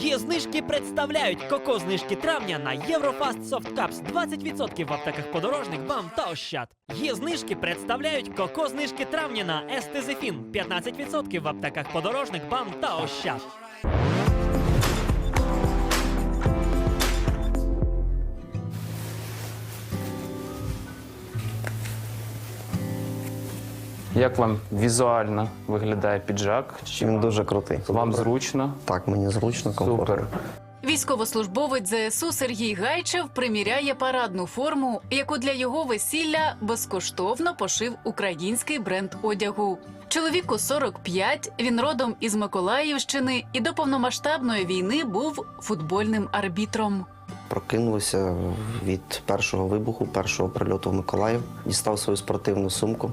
Є знижки представляють коко знижки травня на Єврофаст Cups 20% в аптеках подорожник, бам та ощад. Є знижки представляють коко знижки травня на Естезефін 15% в аптеках подорожник, бам та ощад. Як вам візуально виглядає піджак? Чи Він дуже крутий. вам зручно? Так, мені зручно, комфортно. Супер. Військовослужбовець ЗСУ Сергій Гайчев приміряє парадну форму, яку для його весілля безкоштовно пошив український бренд одягу. Чоловіку 45, він родом із Миколаївщини і до повномасштабної війни був футбольним арбітром. Прокинувся від першого вибуху, першого прильоту в Миколаїв. Дістав свою спортивну сумку,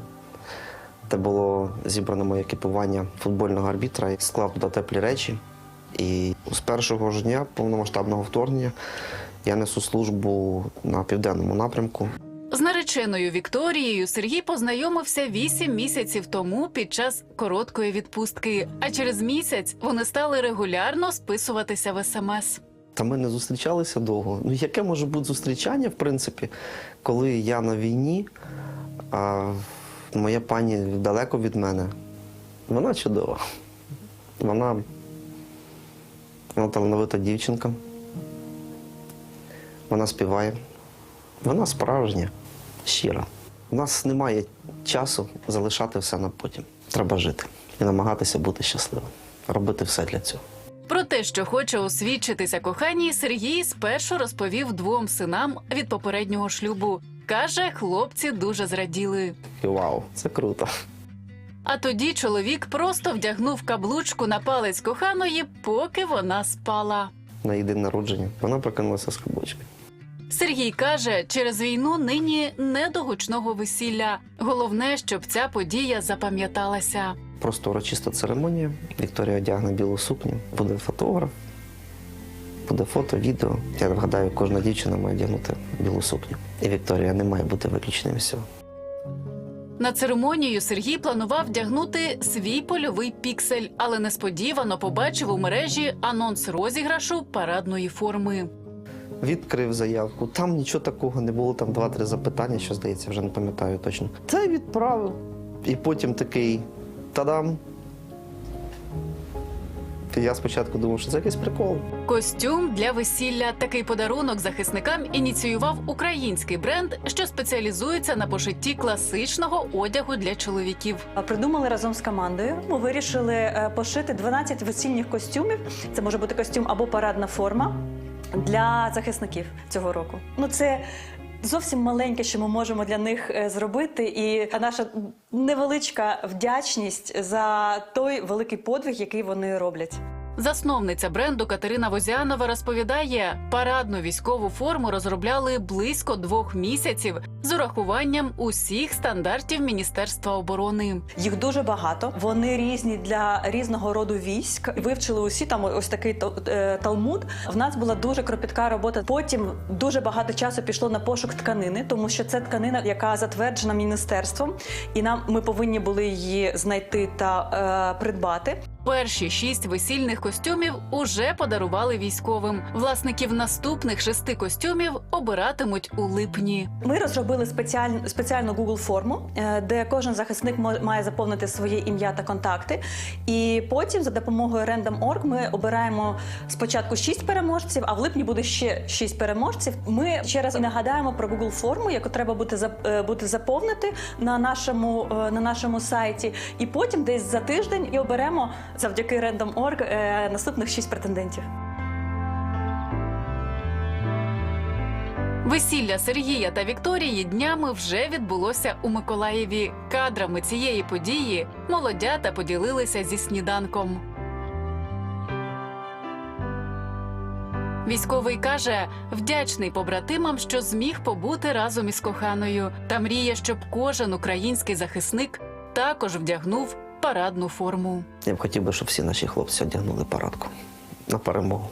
де було зібрано моє екіпування футбольного арбітра, і склав туди теплі речі. І з першого ж дня повномасштабного вторгнення я несу службу на південному напрямку. З нареченою Вікторією Сергій познайомився 8 місяців тому під час короткої відпустки. А через місяць вони стали регулярно списуватися в смс. Та ми не зустрічалися довго. Ну, яке може бути зустрічання, в принципі, коли я на війні, а моя пані далеко від мене. Вона чудова. Вона, вона талановита дівчинка. Вона співає. Вона справжня, щира. У нас немає часу залишати все на потім. Треба жити і намагатися бути щасливим, робити все для цього. Про те, що хоче освідчитися коханій, Сергій спершу розповів двом синам від попереднього шлюбу. Каже, хлопці дуже зраділи. Вау, це круто. А тоді чоловік просто вдягнув каблучку на палець коханої, поки вона спала. на її день народження. Вона прокинулася з каблучки. Сергій каже, через війну нині не до гучного весілля. Головне, щоб ця подія запам'яталася. Просто урочиста церемонія. Вікторія одягне білу сукню, буде фотограф, буде фото, відео. Я вгадаю, кожна дівчина має одягнути білу сукню. І Вікторія не має бути виключенням з цього. На церемонію Сергій планував вдягнути свій польовий піксель, але несподівано побачив у мережі анонс розіграшу парадної форми. Відкрив заявку. Там нічого такого не було, там два-три запитання, що здається, вже не пам'ятаю точно. Й відправив. І потім такий тадам. Я спочатку думав, що це якийсь прикол. Костюм для весілля. Такий подарунок захисникам ініціював український бренд, що спеціалізується на пошитті класичного одягу для чоловіків. Придумали разом з командою. Ми вирішили е, пошити 12 весільних костюмів. Це може бути костюм або парадна форма для захисників цього року. Ну це зовсім маленьке, що ми можемо для них е, зробити, і наша невеличка вдячність за той великий подвиг, який вони роблять. Засновниця бренду Катерина Возянова розповідає, парадну військову форму розробляли близько двох місяців з урахуванням усіх стандартів Міністерства оборони. Їх дуже багато. Вони різні для різного роду військ. Вивчили усі там ось такий та- е, талмуд. В нас була дуже кропітка робота. Потім дуже багато часу пішло на пошук тканини, тому що це тканина, яка затверджена міністерством, і нам ми повинні були її знайти та е, придбати. Перші шість весільних костюмів уже подарували військовим. Власників наступних шести костюмів обиратимуть у липні. Ми розробили спеціальну спеціальну Google форму, е, де кожен захисник має заповнити своє ім'я та контакти. І потім за допомогою Random.org ми обираємо спочатку шість переможців, а в липні буде ще шість переможців. Ми ще раз нагадаємо про Google форму, яку треба зап- е, заповнити на нашому е, на нашому сайті. І потім десь за тиждень і оберемо завдяки Random.org е, наступних шість претендентів. Весілля Сергія та Вікторії днями вже відбулося у Миколаєві. Кадрами цієї події молодята поділилися зі сніданком. Військовий каже, вдячний побратимам, що зміг побути разом із коханою, та мріє, щоб кожен український захисник також вдягнув парадну форму. Я б хотів би, щоб всі наші хлопці одягнули парадку на перемогу.